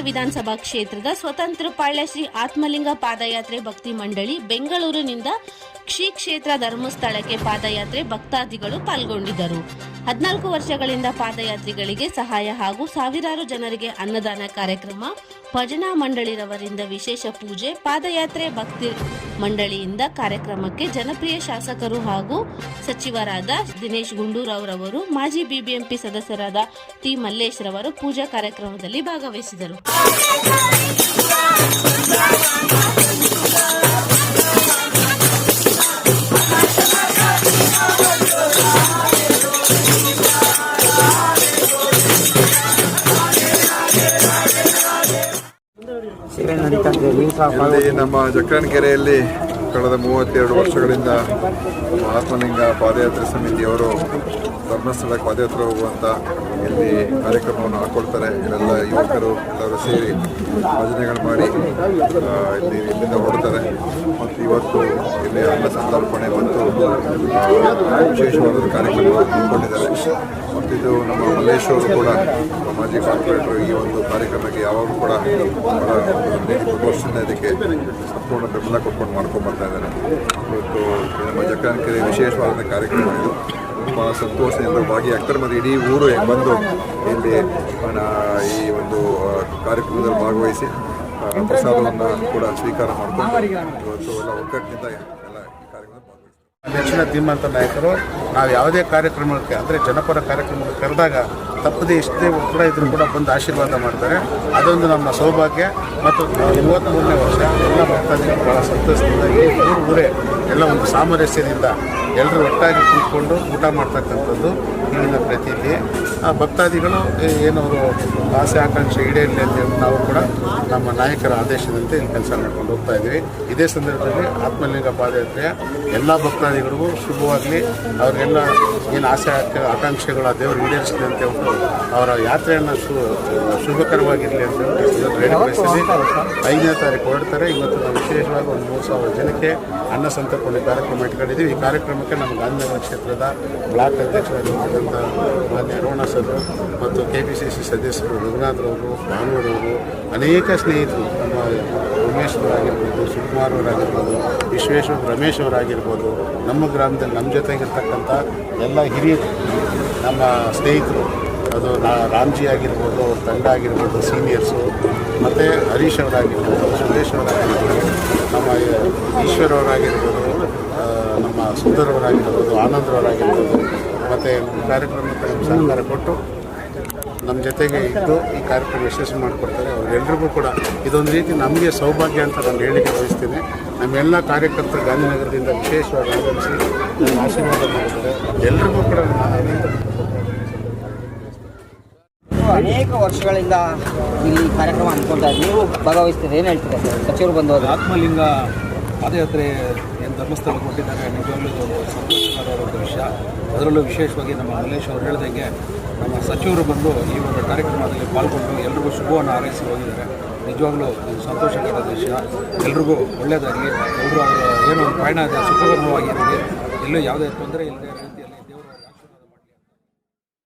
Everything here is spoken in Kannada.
ವಿಧಾನಸಭಾ ಕ್ಷೇತ್ರದ ಸ್ವತಂತ್ರ ಪಾಳ್ಯ ಶ್ರೀ ಆತ್ಮಲಿಂಗ ಪಾದಯಾತ್ರೆ ಭಕ್ತಿ ಮಂಡಳಿ ಬೆಂಗಳೂರಿನಿಂದ ಶ್ರೀ ಕ್ಷೇತ್ರ ಧರ್ಮಸ್ಥಳಕ್ಕೆ ಪಾದಯಾತ್ರೆ ಭಕ್ತಾದಿಗಳು ಪಾಲ್ಗೊಂಡಿದ್ದರು. ಹದಿನಾಲ್ಕು ವರ್ಷಗಳಿಂದ ಪಾದಯಾತ್ರಿಗಳಿಗೆ ಸಹಾಯ ಹಾಗೂ ಸಾವಿರಾರು ಜನರಿಗೆ ಅನ್ನದಾನ ಕಾರ್ಯಕ್ರಮ, ಭಜನಾ ಮಂಡಳಿರವರಿಂದ ವಿಶೇಷ ಪೂಜೆ, ಪಾದಯಾತ್ರೆ ಭಕ್ತಿ ಮಂಡಳಿಯಿಂದ ಕಾರ್ಯಕ್ರಮಕ್ಕೆ ಜನಪ್ರಿಯ ಶಾಸಕರು ಹಾಗೂ ಸಚಿವರಾದ ದಿನೇಶ್ ಗುಂಡೂರಾವ್ರವರು, ಮಾಜಿ ಬಿಬಿಎಂಪಿ ಸದಸ್ಯರಾದ ಟಿ ಮಲ್ಲೇಶ್ ರವರು ಪೂಜಾ ಕಾರ್ಯಕ್ರಮದಲ್ಲಿ ಭಾಗವಹಿಸಿದರು. ನಮ್ಮ ಜಕ್ಕಣಕೆರೆಯಲ್ಲಿ ಕಳೆದ ಮೂವತ್ತೆರಡು ವರ್ಷಗಳಿಂದ ನಮ್ಮ ಆತ್ಮಲಿಂಗ ಪಾದಯಾತ್ರೆ ಸಮಿತಿಯವರು ಧರ್ಮಸ್ಥಳಕ್ಕೆ ಪಾದಯಾತ್ರೆ ಹೋಗುವಂಥ ಇಲ್ಲಿ ಕಾರ್ಯಕ್ರಮವನ್ನು ಹಾಕ್ಕೊಳ್ತಾರೆ ಇಲ್ಲೆಲ್ಲ ಯುವಕರು ಎಲ್ಲರೂ ಸೇರಿ ಭಜನೆಗಳು ಮಾಡಿ ಇಲ್ಲಿ ಇಲ್ಲಿಂದ ಹೊರಡ್ತಾರೆ. ಮತ್ತು ಇವತ್ತು ಇಲ್ಲಿ ಅನ್ನ ಸಂತರ್ಪಣೆ ಮತ್ತು ವಿಶೇಷವಾದ ಕಾರ್ಯಕ್ರಮ ಹಮ್ಮಿಕೊಂಡಿದ್ದಾರೆ. ಮತ್ತು ಇದು ನಮ್ಮ ಮಲ್ಲೇಶ್ ಅವರು ಕೂಡ, ಮಾಜಿ ಕಾರ್ಪೊರೇಟರ್ ಈ ಒಂದು ಕಾರ್ಯಕ್ರಮಕ್ಕೆ ಯಾವಾಗಲೂ ಕೂಡ ಇದಕ್ಕೆ ಸಂಪೂರ್ಣ ಬೆಂಬಲ ಕೊಟ್ಕೊಂಡು ಮಾಡ್ಕೊಂಡು ಬರ್ತಾ ಇದ್ದಾರೆ ಇವತ್ತು ನಮ್ಮ ಜಕ್ಕನಕೆರೆ ವಿಶೇಷವಾದ ಕಾರ್ಯಕ್ರಮ ಇದು. ತುಂಬ ಸಂತೋಷದಿಂದ ಭಾಗಿಯಾಗ್ತಾರೆ ಮತ್ತು ಇಡೀ ಊರು ಬಂದು ಇಲ್ಲಿ ಈ ಒಂದು ಕಾರ್ಯಕ್ರಮದಲ್ಲಿ ಭಾಗವಹಿಸಿ ಪ್ರಸಾದವನ್ನು ಕೂಡ ಸ್ವೀಕಾರ ಮಾಡ್ಕೊಂಡು ಇವತ್ತು ಎಲ್ಲ ಒಗ್ಗಟ್ಟಿನಿಂದ ಎಲ್ಲ ಈ ಕಾರ್ಯಕ್ರಮದಲ್ಲಿ ಭಾಗವಹಿಸ್ತಾರೆ ನೆಚ್ಚಿನ ಧೀಮಂತ ನಾಯಕರು, ನಾವು ಯಾವುದೇ ಕಾರ್ಯಕ್ರಮಕ್ಕೆ, ಅಂದರೆ ಜನಪರ ಕಾರ್ಯಕ್ರಮಕ್ಕೆ ಕರೆದಾಗ ತಪ್ಪದೇ ಎಷ್ಟೇ ಕೂಡ ಇದ್ರೂ ಕೂಡ ಬಂದು ಆಶೀರ್ವಾದ ಮಾಡ್ತಾರೆ. ಅದೊಂದು ನಮ್ಮ ಸೌಭಾಗ್ಯ. ಮತ್ತು ಮೂವತ್ತ್ಮೂರನೇ ವರ್ಷ, ಎಲ್ಲ ಭಕ್ತಾದಿಗಳು ಭಾಳ ಸಂತೋಷದಿಂದ ಈ ಊರು ಊರೇ ಎಲ್ಲ ಒಂದು ಸಾಮರಸ್ಯದಿಂದ ಎಲ್ಲರೂ ಒಟ್ಟಾಗಿ ಕೂತ್ಕೊಂಡು ಊಟ ಮಾಡ್ತಕ್ಕಂಥದ್ದು ಇಲ್ಲಿನ ಪ್ರತೀತಿ. ಆ ಭಕ್ತಾದಿಗಳು ಏನವರು ಆಸೆ, ಆಕಾಂಕ್ಷೆ ಈಡೇರಲಿ ಅಂತೇಳಿ ನಾವು ಕೂಡ ನಮ್ಮ ನಾಯಕರ ಆದೇಶದಂತೆ ಇಲ್ಲಿ ಕೆಲಸ ಮಾಡ್ಕೊಂಡು ಹೋಗ್ತಾ ಇದ್ದೀವಿ. ಇದೇ ಸಂದರ್ಭದಲ್ಲಿ ಆತ್ಮಲಿಂಗ ಪಾದಯಾತ್ರೆಯ ಎಲ್ಲ ಭಕ್ತಾದಿಗಳಿಗೂ ಶುಭವಾಗಲಿ. ಅವ್ರಿಗೆಲ್ಲ ಏನು ಆಸೆ, ಆಕ- ಆಕಾಂಕ್ಷೆಗಳು ದೇವರು ಅಂತ ಹೇಳ್ಬಿಟ್ಟು ಅವರ ಯಾತ್ರೆಯನ್ನು ಶುಭಕರವಾಗಿರಲಿ ಅಂತ ಹೇಳಿ ಇವತ್ತು ತಾರೀಖು ಐದನೇ ತಾರೀಕು ಹೊರಡ್ತಾರೆ. ಇವತ್ತು ನಾವು ವಿಶೇಷವಾಗಿ ಒಂದು ಮೂರು ಸಾವಿರ ಜನಕ್ಕೆ ಅನ್ನ ಸಂತರ್ಪಣೆ ಕಾರ್ಯಕ್ರಮ ಇಟ್ಕೊಂಡಿದ್ದೀವಿ. ಈ ಕಾರ್ಯಕ್ರಮಕ್ಕೆ ನಮ್ಮ ಗಾಂಧಿನಗರ ಕ್ಷೇತ್ರದ ಬ್ಲಾಕ್ ಅಧ್ಯಕ್ಷರಾಗಿರ್ತಕ್ಕಂಥ ಮಾನ್ಯ ಅರುಣ ಸರ್ ಮತ್ತು ಕೆ ಪಿ ಸಿ ಸಿ ಸದಸ್ಯರು ರಘುನಾಥ್ರವರು ಭಾನುವರವರು ಅನೇಕ ಸ್ನೇಹಿತರು ನಮ್ಮ ಉಮೇಶ್ವರ ಆಗಿರ್ಬೋದು ಶಿವಕುಮಾರ್ ಅವರಾಗಿರ್ಬೋದು ವಿಶ್ವೇಶ್ವರ ರಮೇಶ್ ಅವರಾಗಿರ್ಬೋದು ನಮ್ಮ ಗ್ರಾಮದಲ್ಲಿ ನಮ್ಮ ಜೊತೆಗಿರ್ತಕ್ಕಂಥ ಎಲ್ಲ ಹಿರಿಯರು ನಮ್ಮ ಸ್ನೇಹಿತರು ಅದು ರಾಮ್ಜಿ ಆಗಿರ್ಬೋದು ಅವ್ರ ತಂಡ ಆಗಿರ್ಬೋದು ಸೀನಿಯರ್ಸು ಮತ್ತು ಹರೀಶ್ ಅವರಾಗಿರ್ಬೋದು ಸುರೇಶ್ ಅವರಾಗಿರ್ಬೋದು ನಮ್ಮ ಈಶ್ವರ್ ಅವರಾಗಿರ್ಬೋದು ಆ, ನಮ್ಮ ಸುಂದರ್ ಅವರಾಗಿರ್ಬೋದು ಆನಂದ್ ಅವರಾಗಿರ್ಬೋದು ಮತ್ತು ಕಾರ್ಯಕ್ರಮಕ್ಕೆ ಸಹಕಾರ ಕೊಟ್ಟು ನಮ್ಮ ಜೊತೆಗೆ ಇದ್ದು ಈ ಕಾರ್ಯಕ್ರಮ ಯಶಸ್ವಿ ಮಾಡಿಕೊಡ್ತಾರೆ. ಅವರೆಲ್ಲರಿಗೂ ಕೂಡ ಇದೊಂದು ರೀತಿ ನಮಗೆ ಸೌಭಾಗ್ಯ ಅಂತ ನಾನು ಹೇಳಿಕೆ ಬಯಸ್ತೀನಿ. ನಮ್ಮೆಲ್ಲ ಕಾರ್ಯಕರ್ತರು ಗಾಂಧಿನಗರದಿಂದ ವಿಶೇಷವಾಗಿ ಆಗಮಿಸಿ ಆಶೀರ್ವಾದ ಮಾಡಿದ್ದಾರೆ. ಎಲ್ರಿಗೂ ಕೂಡ ನಾನು ಅನೇಕ ವರ್ಷಗಳಿಂದ ಇಲ್ಲಿ ಕಾರ್ಯಕ್ರಮ ಅನ್ಕೊಳ್ತಾ ಇದ್ದೀವಿ. ನೀವು ಭಾಗವಹಿಸ್ತೀರಿ? ಏನು ಹೇಳ್ತೀರಾ ಸರ್? ಸಚಿವರು ಬಂದು ಆತ್ಮಲಿಂಗ ಪಾದಯಾತ್ರೆ ಏನು ಧರ್ಮಸ್ಥಳಕ್ಕೆ ಕೊಟ್ಟಿದ್ದಾರೆ ನಿಜವಾಗ್ಲೂ ಒಂದು ಸಂತೋಷಕರವಾದ ವಿಷಯ. ಅದರಲ್ಲೂ ವಿಶೇಷವಾಗಿ ನಮ್ಮ ಮಲ್ಲೇಶ್ ಅವರು ಹೇಳ್ದಂಗೆ ನಮ್ಮ ಸಚಿವರು ಬಂದು ಈ ಒಂದು ಕಾರ್ಯಕ್ರಮದಲ್ಲಿ ಪಾಲ್ಗೊಂಡು ಎಲ್ರಿಗೂ ಶುಭವನ್ನು ಹಾರೈಸಿ ಹೋಗಿದ್ದಾರೆ. ನಿಜವಾಗ್ಲೂ ಇದು ಸಂತೋಷಕರದ ವಿಷಯ. ಎಲ್ರಿಗೂ ಒಳ್ಳೆಯದಾಗಲಿ ಎಲ್ಲರೂ ಏನು ಏನೋ ಒಂದು ಪಯಣ ಇದೆ ಸುಖಕರವಾಗಿರಲಿ ಎಲ್ಲೂ ಯಾವುದೇ ತೊಂದರೆ ಇಲ್ಲದೆ